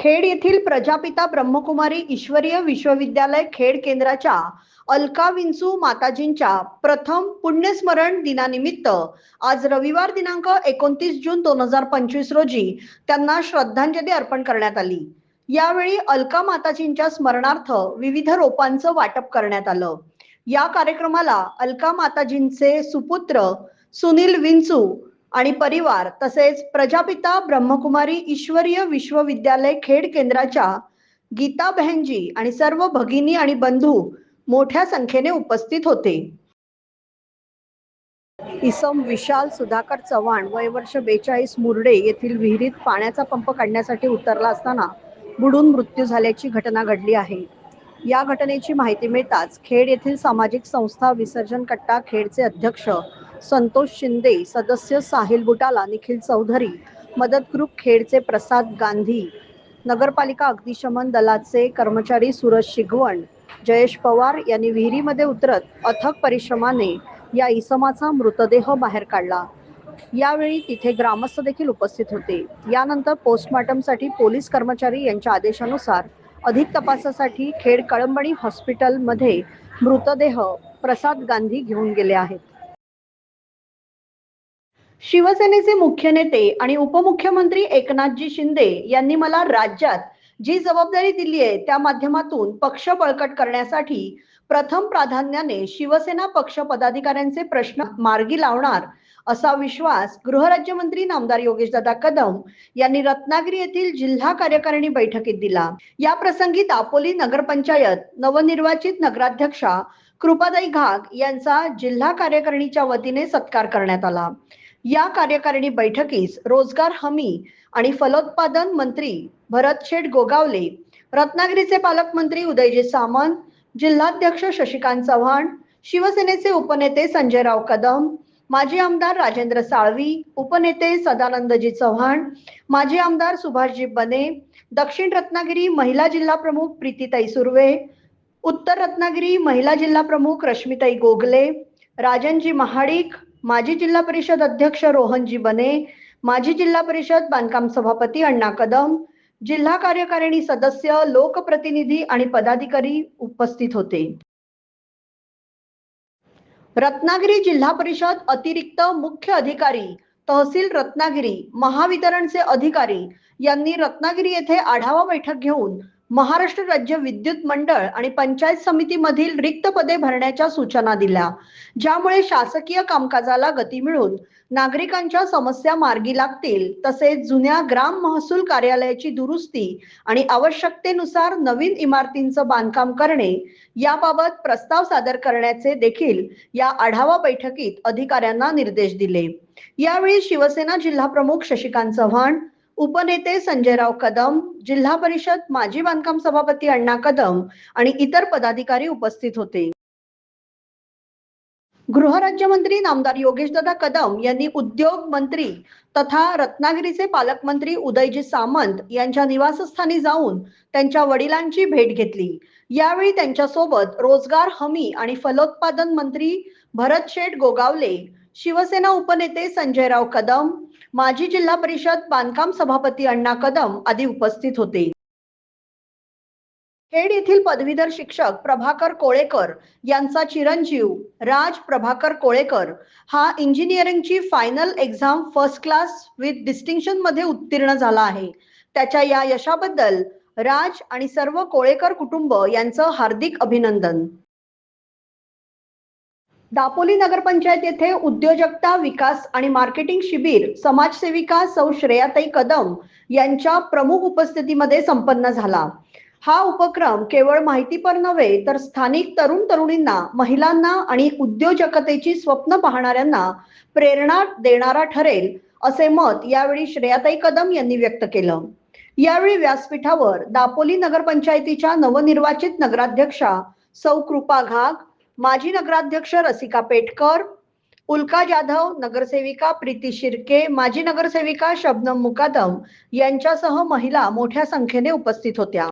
खेड येथील प्रजापिता ब्रह्मकुमारी ईश्वरीय विश्वविद्यालय खेड केंद्राच्या अलका विंचू माताजींच्या प्रथम पुण्यस्मरण दिनानिमित्त आज रविवार दिनांक एकोणतीस जून दोन हजार पंचवीस रोजी त्यांना श्रद्धांजली अर्पण करण्यात आली. यावेळी अलका माताजींच्या स्मरणार्थ विविध रोपांचं वाटप करण्यात आलं. या कार्यक्रमाला अलका माताजींचे सुपुत्र सुनील विंचू आणि परिवार तसेच प्रजापिता ब्रह्मकुमारी ईश्वरीय विश्वविद्यालय खेड केंद्राच्या गीता बहनजी आणि सर्व भगिनी आणि बंधू मोठ्या संख्येने उपस्थित होते. इसम विशाल सुधाकर चव्हाण वय वर्ष बेचाळीस मुरडे येथील विहिरीत पाण्याचा पंप काढण्यासाठी उतरला असताना बुडून मृत्यू झाल्याची घटना घडली आहे. या घटनेची माहिती मिळताच खेड येथील सामाजिक संस्था विसर्जन कट्टा खेडचे अध्यक्ष संतोष शिंदे सदस्य साहिल बुटाला निखिल चौधरी मदत ग्रुप खेडचे प्रसाद गांधी नगरपालिका अग्निशमन दलाचे कर्मचारी सूरज शिगवण जयेश पवार यांनी विहिरीमध्ये उतरत अथक परिश्रमाने या इसमाचा मृतदेह बाहेर काढला. यावेळी तिथे ग्रामस्थ देखील उपस्थित होते. यानंतर पोस्टमॉर्टमसाठी पोलीस कर्मचारी यांच्या आदेशानुसार अधिक तपासासाठी खेड कळंबणी हॉस्पिटलमध्ये मृतदेह प्रसाद गांधी घेऊन गेले आहेत. शिवसेनेचे मुख्य नेते आणि उपमुख्यमंत्री एकनाथजी शिंदे यांनी मला राज्यात जी जबाबदारी दिली आहे त्या माध्यमातून पक्ष बळकट करण्यासाठी प्रथम प्राधान्याने शिवसेना पक्ष पदाधिकाऱ्यांचे प्रश्न मार्गी लावणार असा विश्वास गृहराज्यमंत्री नामदार योगेशदादा कदम यांनी रत्नागिरी येथील जिल्हा कार्यकारिणी बैठकीत दिला. या प्रसंगी दापोली नगरपंचायत नवनिर्वाचित नगराध्यक्षा कृपादाई घाग यांचा जिल्हा कार्यकारिणीच्या वतीने सत्कार करण्यात आला. या कार्यकारिणी बैठकीस रोजगार हमी आणि फलोत्पादन मंत्री भरत शेठ गोगावले रत्नागिरीचे पालकमंत्री उदयजी सामंत जिल्हाध्यक्ष शशिकांत चव्हाण शिवसेनेचे उपनेते संजयराव कदम माजी आमदार राजेंद्र साळवी उपनेते सदानंदजी चव्हाण माजी आमदार सुभाषजी बने दक्षिण रत्नागिरी महिला जिल्हा प्रमुख प्रीतीताई सुर्वे उत्तर रत्नागिरी महिला जिल्हा प्रमुख रश्मिताई गोगले राजनजी महाडिक माजी जिल्हा परिषद अध्यक्ष रोहनजी बने माजी जिल्हा परिषद बांधकाम सभापती अण्णा कदम जिल्हा कार्यकारिणी सदस्य लोकप्रतिनिधी आणि पदाधिकारी उपस्थित होते. रत्नागिरी जिल्हा परिषद अतिरिक्त मुख्य अधिकारी तहसील रत्नागिरी महावितरणचे अधिकारी यांनी रत्नागिरी येथे आढावा बैठक घेऊन महाराष्ट्र राज्य विद्युत मंडळ आणि पंचायत समितीमधील रिक्त पदे भरण्याच्या सूचना दिल्या ज्यामुळे शासकीय कामकाजाला गती मिळून नागरिकांच्या समस्या मार्गी लागतील तसेच जुन्या ग्राम महसूल कार्यालयाची दुरुस्ती आणि आवश्यकतेनुसार नवीन इमारतींचं बांधकाम करणे याबाबत प्रस्ताव सादर करण्याचे देखील या आढावा बैठकीत अधिकाऱ्यांना निर्देश दिले. यावेळी शिवसेना जिल्हा प्रमुख शशिकांत चव्हाण उपनेते संजयराव कदम जिल्हा परिषद माजी बांधकाम सभापती अण्णा कदम आणि इतर पदाधिकारी उपस्थित होते. गृहराज्यमंत्री नामदार योगेशदादा कदम यांनी उद्योग मंत्री तथा रत्नागिरीचे पालकमंत्री उदयजी सामंत यांच्या निवासस्थानी जाऊन त्यांच्या वडिलांची भेट घेतली. यावेळी त्यांच्यासोबत रोजगार हमी आणि फलोत्पादन मंत्री भरत शेठ गोगावले शिवसेना उपनेते संजयराव कदम माजी जिल्हा परिषद बांधकाम सभापती अण्णा कदम आदी उपस्थित होते. खेड येथील पदवीधर शिक्षक प्रभाकर कोळेकर यांचा चिरंजीव राज प्रभाकर कोळेकर हा इंजिनिअरिंगची final exam first class with डिस्टिंक्शनमध्ये उत्तीर्ण झाला आहे. त्याच्या या यशाबद्दल राज आणि सर्व कोळेकर कुटुंब यांचं हार्दिक अभिनंदन. दापोली नगरपंचायत येथे उद्योजकता विकास आणि मार्केटिंग शिबिर समाजसेविका सौ श्रेयाताई कदम यांच्या प्रमुख उपस्थितीमध्ये संपन्न झाला. हा उपक्रम केवळ माहितीपर नव्हे तर स्थानिक तरुण तरुणींना महिलांना आणि उद्योजकतेची स्वप्न पाहणाऱ्यांना प्रेरणा देणारा ठरेल असे मत यावेळी श्रेयाताई कदम यांनी व्यक्त केलं. यावेळी व्यासपीठावर दापोली नगरपंचायतीच्या नवनिर्वाचित नगराध्यक्षा सौ कृपा घाग माजी नगराध्यक्ष रसिका पेटकर उल्का जाधव नगरसेविका प्रीती शिर्के माजी नगरसेविका शबनम मुकादम यांच्यासह महिला मोठ्या संख्येने उपस्थित होत्या.